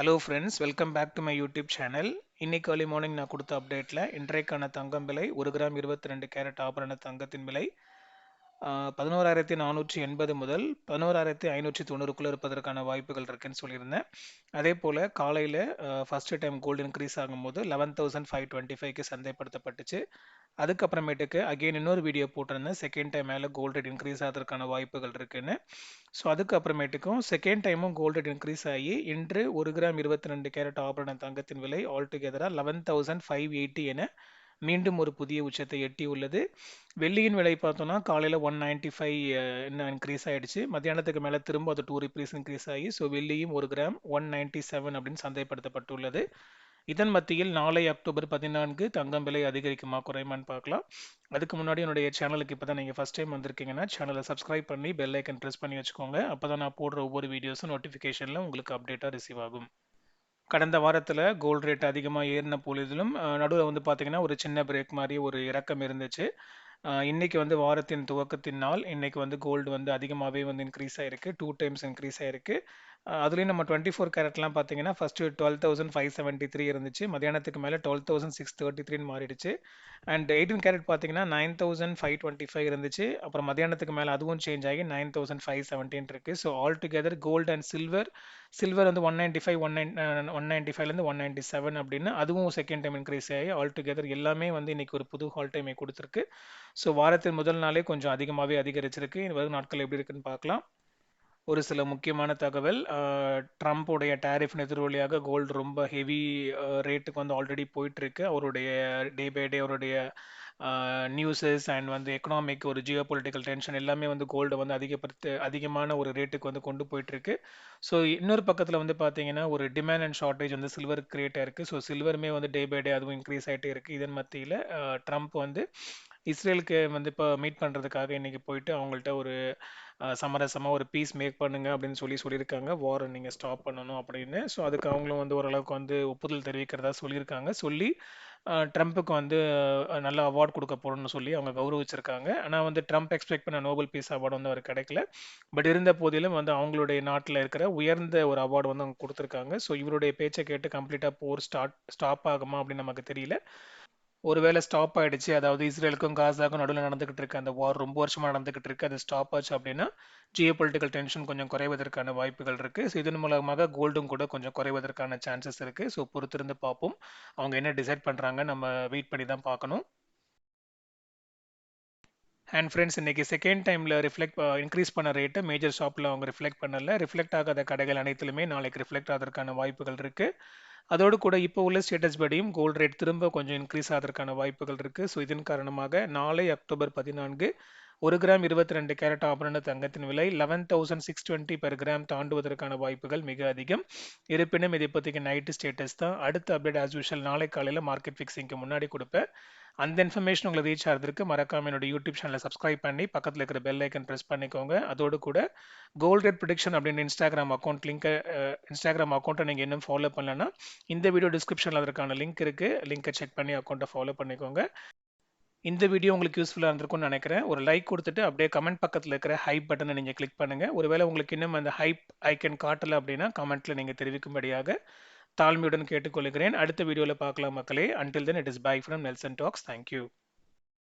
Hello friends welcome back to my YouTube channel இன்னைக்கு காலை morning நான் கொடுத்த அப்டேட்டில் இன்றைக்கான தங்கம் விலை ஒரு கிராம் இருபத்தி ரெண்டு கேரட் ஆபரண தங்கத்தின் விலை பதினோராயிரத்தி நானூற்றி எண்பது முதல் பதினோராயிரத்தி ஐநூற்றி தொண்ணூறுக்குள்ளே இருப்பதற்கான வாய்ப்புகள் இருக்குன்னு சொல்லியிருந்தேன். அதே போல் காலையில் ஃபஸ்ட்டு டைம் கோல்டு இன்க்ரீஸ் ஆகும்போது லெவன் தௌசண்ட் ஃபைவ் டுவெண்ட்டி ஃபைவ்க்கு சந்தைப்படுத்தப்பட்டுச்சு. அதுக்கப்புறமேட்டுக்கு அகெயின் இன்னொரு வீடியோ போட்டிருந்தேன். செகண்ட் டைம் மேலே கோல்டு ரேட் இன்க்ரீஸ் ஆகிறதுக்கான வாய்ப்புகள் இருக்குன்னு. ஸோ அதுக்கப்புறமேட்டுக்கும் செகண்ட் டைமும் கோல்டு ரேட் இன்க்ரீஸ் ஆகி இன்று ஒரு கிராம் இருபத்தி ரெண்டு கேரட் ஆபரண தங்கத்தின் விலை ஆல் டுகெதராக லெவன் தௌசண்ட் ஃபைவ் எயிட்டி என மீண்டும் ஒரு புதிய உச்சத்தை எட்டி உள்ளது. வெள்ளியின் விலை பார்த்தோம்னா காலையில் ஒன் நைன்ட்டி ஃபைவ் இன்னும் இன்க்ரீஸ் ஆகிடுச்சு மத்தியானத்துக்கு மேலே திரும்ப அது டூ ரிப்ரீஸ் இன்க்ரீஸ் ஆகி ஸோ வெள்ளியும் ஒரு கிராம் ஒன் நைன்ட்டி செவன் அப்படின்னு சந்தைப்படுத்தப்பட்டுள்ளது. இதன் மத்தியில் நாளை அக்டோபர் பதினான்கு தங்கம் விலை அதிகரிக்குமா குறையுமான்னு பார்க்கலாம். அதுக்கு முன்னாடி என்னுடைய சேனலுக்கு இப்போ தான் நீங்கள் ஃபஸ்ட் டைம் வந்திருக்கீங்கன்னா சேனலை சப்ஸ்கிரைப் பண்ணி பெல் ஐக்கன் ப்ரெஸ் பண்ணி வச்சுக்கோங்க. அப்போ தான் நான் போடுற ஒவ்வொரு வீடியோஸும் நோட்டிஃபிகேஷனில் உங்களுக்கு அப்டேட்டாக ரிசீவ் ஆகும். கடந்த வாரத்தில் கோல்டு ரேட் அதிகமாக ஏறின பொழுதிலும் நடுவில் வந்து பார்த்தீங்கன்னா ஒரு சின்ன பிரேக் மாதிரி ஒரு இறக்கம் இருந்துச்சு. இன்னைக்கு வந்து வாரத்தின் துவக்கத்தின் நாள். இன்னைக்கு வந்து கோல்டு வந்து அதிகமாகவே வந்து இன்க்ரீஸ் ஆயிருக்கு. டூ டைம்ஸ் இன்க்ரீஸ் ஆயிருக்கு. அதுலேயும் நம்ம டுவெண்ட்டி ஃபோர் கேரட்லாம் பார்த்தீங்கன்னா first twelve thousand five seventy three இருந்துச்சு. மதியானத்துக்கு மேலே டுவெல் தௌசண்ட் சிக்ஸ் தேர்ட்டி த்ரீன்னு மாறிடுச்சு. அண்ட் எயிட்டீன் கேரட் பார்த்தீங்கன்னா nine thousand five twenty five இருந்துச்சு. அப்புறம் மதியானத்துக்கு மேலே அதுவும் சேஞ்ச் ஆகி நைன் தௌசண்ட் ஃபைவ் செவன்டீன் இருக்குது so all together gold and silver silver வந்து one ninety five one nine one ninety ஃபைவ்லேருந்து ஒன் நைன்ட்டி செவன் அப்படின்னு அதுவும் செகண்ட் டைம் இன்க்ரீஸ் ஆகி ஆல் டுகெதர் எல்லாமே வந்து இன்னைக்கு ஒரு புது ஹால் டைமை கொடுத்துருக்கு. ஸோ வாரத்தின் முதல் நாளே கொஞ்சம் அதிகமாகவே அதிகரிச்சிருக்கு. வரும் நாட்கள் எப்படி இருக்குன்னு பார்க்கலாம். ஒரு சில முக்கியமான தகவல் ட்ரம்ப்புடைய டேரிஃப் எதிரொலியாக கோல்டு ரொம்ப ஹெவி ரேட்டுக்கு வந்து ஆல்ரெடி போயிட்டுருக்கு. அவருடைய டே பை டே அவருடைய நியூஸஸ் அண்ட் வந்து எக்கனாமிக் ஒரு ஜியோ பொலிட்டிக்கல் டென்ஷன் எல்லாமே வந்து கோல்டை வந்து அதிகப்படுத்த அதிகமான ஒரு ரேட்டுக்கு வந்து கொண்டு போயிட்டுருக்கு. ஸோ இன்னொரு பக்கத்தில் வந்து பார்த்தீங்கன்னா ஒரு டிமாண்ட் அண்ட் ஷார்ட்டேஜ் வந்து சில்வர் கிரியேட் ஆயிருக்கு ஸோ சில்வருமே வந்து டே பை டே அதுவும் இன்க்ரீஸ் ஆகிட்டே இருக்குது இதன் மத்தியில் ட்ரம்ப் வந்து இஸ்ரேலுக்கு வந்து இப்போ மீட் பண்ணுறதுக்காக இன்றைக்கி போயிட்டு அவங்கள்ட்ட ஒரு சமரசமாக ஒரு பீஸ் மேக் பண்ணுங்க அப்படின்னு சொல்லி சொல்லியிருக்காங்க. வாரை நீங்கள் ஸ்டாப் பண்ணணும் அப்படின்னு. ஸோ அதுக்கு அவங்களும் வந்து ஓரளவுக்கு வந்து ஒப்புதல் தெரிவிக்கிறதா சொல்லியிருக்காங்க. சொல்லி ட்ரம்ப்புக்கு வந்து நல்ல அவார்ட் கொடுக்க போகணும்னு சொல்லி அவங்க கௌரவிச்சிருக்காங்க. ஆனால் வந்து ட்ரம்ப் எக்ஸ்பெக்ட் பண்ண நோபல் பீஸ் அவார்டு வந்து அவர் கிடைக்கல. பட் இருந்த போதிலும் வந்து அவங்களுடைய நாட்டில் இருக்கிற உயர்ந்த ஒரு அவார்டு வந்து அவங்க கொடுத்துருக்காங்க. ஸோ இவருடைய பேச்சை கேட்டு கம்ப்ளீட்டாக போர் ஸ்டார்ட் ஸ்டாப் ஆகுமா அப்படின்னு நமக்கு தெரியல. ஒருவேளை ஸ்டாப் ஆயிடுச்சு. அதாவது இஸ்ரேலுக்கும் காசாக்கும் நடுவில் நடந்துகிட்டு இருக்க அந்த வார் ரொம்ப வருஷமா நடந்துகிட்டு இருக்கு. அது ஸ்டாப் ஆச்சு அப்படின்னா ஜியோ பொலிட்டிக்கல் டென்ஷன் கொஞ்சம் குறைவதற்கான வாய்ப்புகள் இருக்கு. ஸோ இதன் மூலமாக கோல்டும் கூட கொஞ்சம் குறைவதற்கான சான்சஸ் இருக்கு. ஸோ பொறுத்திருந்து பார்ப்போம். அவங்க என்ன டிசைட் பண்றாங்க நம்ம வெயிட் பண்ணி தான் பார்க்கணும். அண்ட் ஃப்ரெண்ட்ஸ் இன்னைக்கு செகண்ட் டைமில் ரிஃப்ளெக்ட் இன்க்ரீஸ் பண்ண ரேட்டை மேஜர் ஷாப்பில் அவங்க ரிஃப்ளெக்ட் பண்ணல. ரிஃப்ளெக்ட் ஆகாத கடைகள் அனைத்துலையுமே நாளைக்கு ரிஃப்ளெக்ட் ஆகிறதுக்கான வாய்ப்புகள் இருக்குது அதோடு கூட இப்போ உள்ள ஸ்டேட்டஸ் படியும் கோல்டு ரேட் திரும்ப கொஞ்சம் இன்க்ரீஸ் ஆகிறதுக்கான வாய்ப்புகள் இருக்குது ஸோ இதன் காரணமாக நாளை அக்டோபர் பதினான்கு ஒரு கிராம் இருபத்தி ரெண்டு கேரட் ஆபரண தங்கத்தின் விலை eleven thousand six twenty per gram தாண்டுவதற்கான வாய்ப்புகள் மிக அதிகம். இருப்பினும் இது இப்போதைக்கு நைட்டு ஸ்டேட்டஸ் தான். அடுத்த அப்டேட் ஆஸ் யூஷுவல் நாளை காலையில் மார்க்கெட் ஃபிக்ஸிங்க்கு முன்னாடி கொடுப்பேன். அந்த இன்ஃபர்மேஷன் உங்களுக்கு ரீச் ஆகிறதுக்கு மறக்காம என்னோட யூடியூப் சேனலை சப்ஸ்கிரைப் பண்ணி பக்கத்தில் இருக்கிற பெல் ஐக்கன் ப்ரெஸ் பண்ணிக்கோங்க. அதோடு கூட கோல்ட் ரேட் ப்ரொடிக்ஷன் அப்படின்னு இன்ஸ்டாகிராம் அக்கௌண்ட் லிங்க்கை இன்ஸ்டாகிராம் அக்கௌண்ட்டை நீங்கள் இன்னும் ஃபாலோ பண்ணலன்னா இந்த வீடியோ டிஸ்கிரிப்ஷனில் அதற்கான லிங்க் இருக்குது லிங்க்கை செக் பண்ணி அக்கௌண்ட்டை ஃபாலோ பண்ணிக்கோங்க. இந்த வீடியோ உங்களுக்கு யூஸ்ஃபுல்லாக இருந்திருக்கும்னு நினைக்கிறேன். ஒரு லைக் கொடுத்துட்டு அப்படியே கமெண்ட் பக்கத்தில் இருக்கிற ஹைப் பட்டனை நீங்கள் கிளிக் பண்ணுங்கள் ஒருவேளை உங்களுக்கு இன்னும் அந்த ஹைப் ஐக்கன் காட்டலை அப்படின்னா கமெண்ட்டில் நீங்கள் தெரிவிக்கும்படியாக தாழ்மையுடன் கேட்டுக்கொள்கிறேன். அடுத்த வீடியோவில் பார்க்கலாம் மக்களே. Until then it is bye from Nelson talks thank you